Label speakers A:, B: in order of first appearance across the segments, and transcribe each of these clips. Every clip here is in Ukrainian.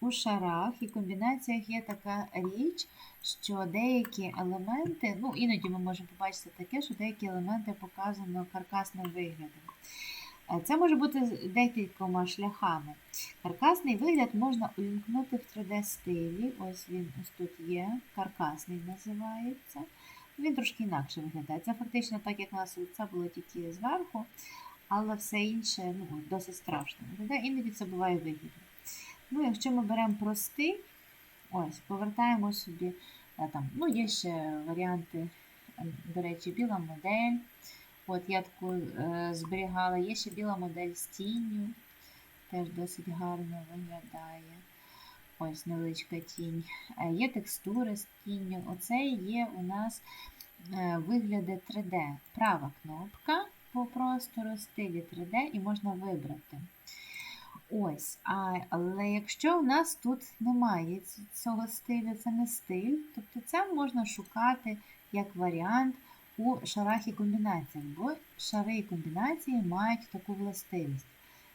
A: у шарах і комбінаціях є така річ, що деякі елементи, ну іноді ми можемо побачити таке, що деякі елементи показано каркасним виглядом. Е, Це може бути декількома шляхами. Каркасний вигляд можна увімкнути в 3D-стилі. Ось він ось тут є. Каркасний називається. Він трошки інакше виглядає. Це фактично так, як у нас лице було тільки зверху, але все інше ну, досить страшно. Іноді це буває вигідно. Ну, якщо ми беремо простий, ось, повертаємо собі, е, там, ну, є ще варіанти, до речі, біла модель. От я таку е, зберігала. Є ще біла модель з тінню. Теж досить гарно виглядає. Ось невеличка тінь. Е, Є текстури з тінню. Оце є у нас е, вигляди 3D. Права кнопка по простору, стилі 3D і можна вибрати. Ось, а, але якщо в нас тут немає цього стилю, це не стиль, тобто це можна шукати як варіант у шарах і комбінаціях, бо шари і комбінації мають таку властивість.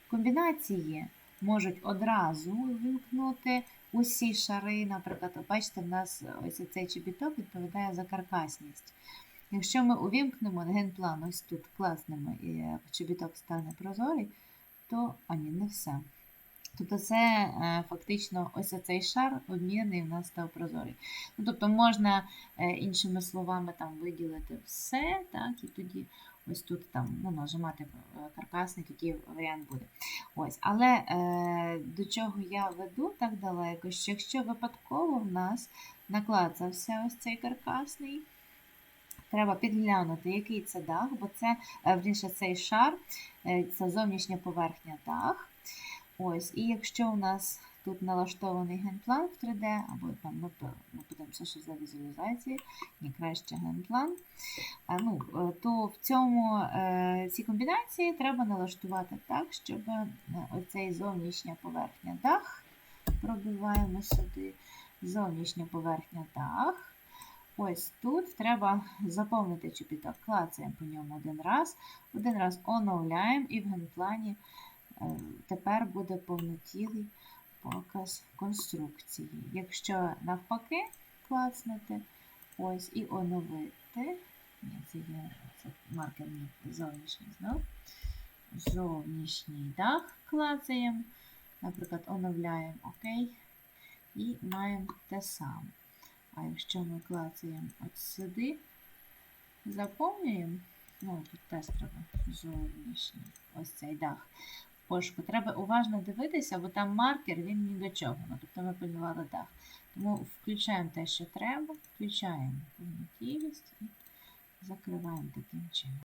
A: Комбінації можуть одразу вимкнути усі шари, наприклад, бачите, в нас ось цей чобіток відповідає за каркасність. Якщо ми увімкнемо генплан ось тут класнемо і е, чобіток стане прозорий, то а ні, не все. Тобто це е, фактично ось цей шар обмінний в нас став прозорий. Ну, тобто можна е, іншими словами там виділити все, так, і тоді ось тут там ну, нажимати е, каркасний, тоді варіант буде. Ось, але до чого я веду так далеко, що якщо випадково в нас наклацався ось цей каркасний, треба підглянути, який це дах, бо це, е, вірніше, цей шар, е, це зовнішня поверхня дах. Ось, і якщо у нас тут налаштований генплан в 3D, або там ми, ми подивимося, що за візуалізації, ні, краще генплан, ну, е, то в цьому ці комбінації треба налаштувати так, щоб оцей зовнішня поверхня дах, пробиваємо сюди, зовнішня поверхня дах. Ось тут треба заповнити чобіток. Клацаємо по ньому один раз, один раз оновляємо і в генплані е, тепер буде повнотілий показ конструкції. Якщо навпаки клацнути, ось і оновити. Ні, це є це маркер зовнішній знов. Зовнішній дах клацаємо. Наприклад, оновляємо ОК. І маємо те саме. А якщо ми клацаємо от сюди, заповнюємо, ну тут теж треба зовнішній ось цей дах. Пошуку. Треба уважно дивитися, бо там маркер, він ні до чого. Ну, тобто ми пильнували дах. Тому включаємо те, що треба, включаємо повнотілість і закриваємо таким чином.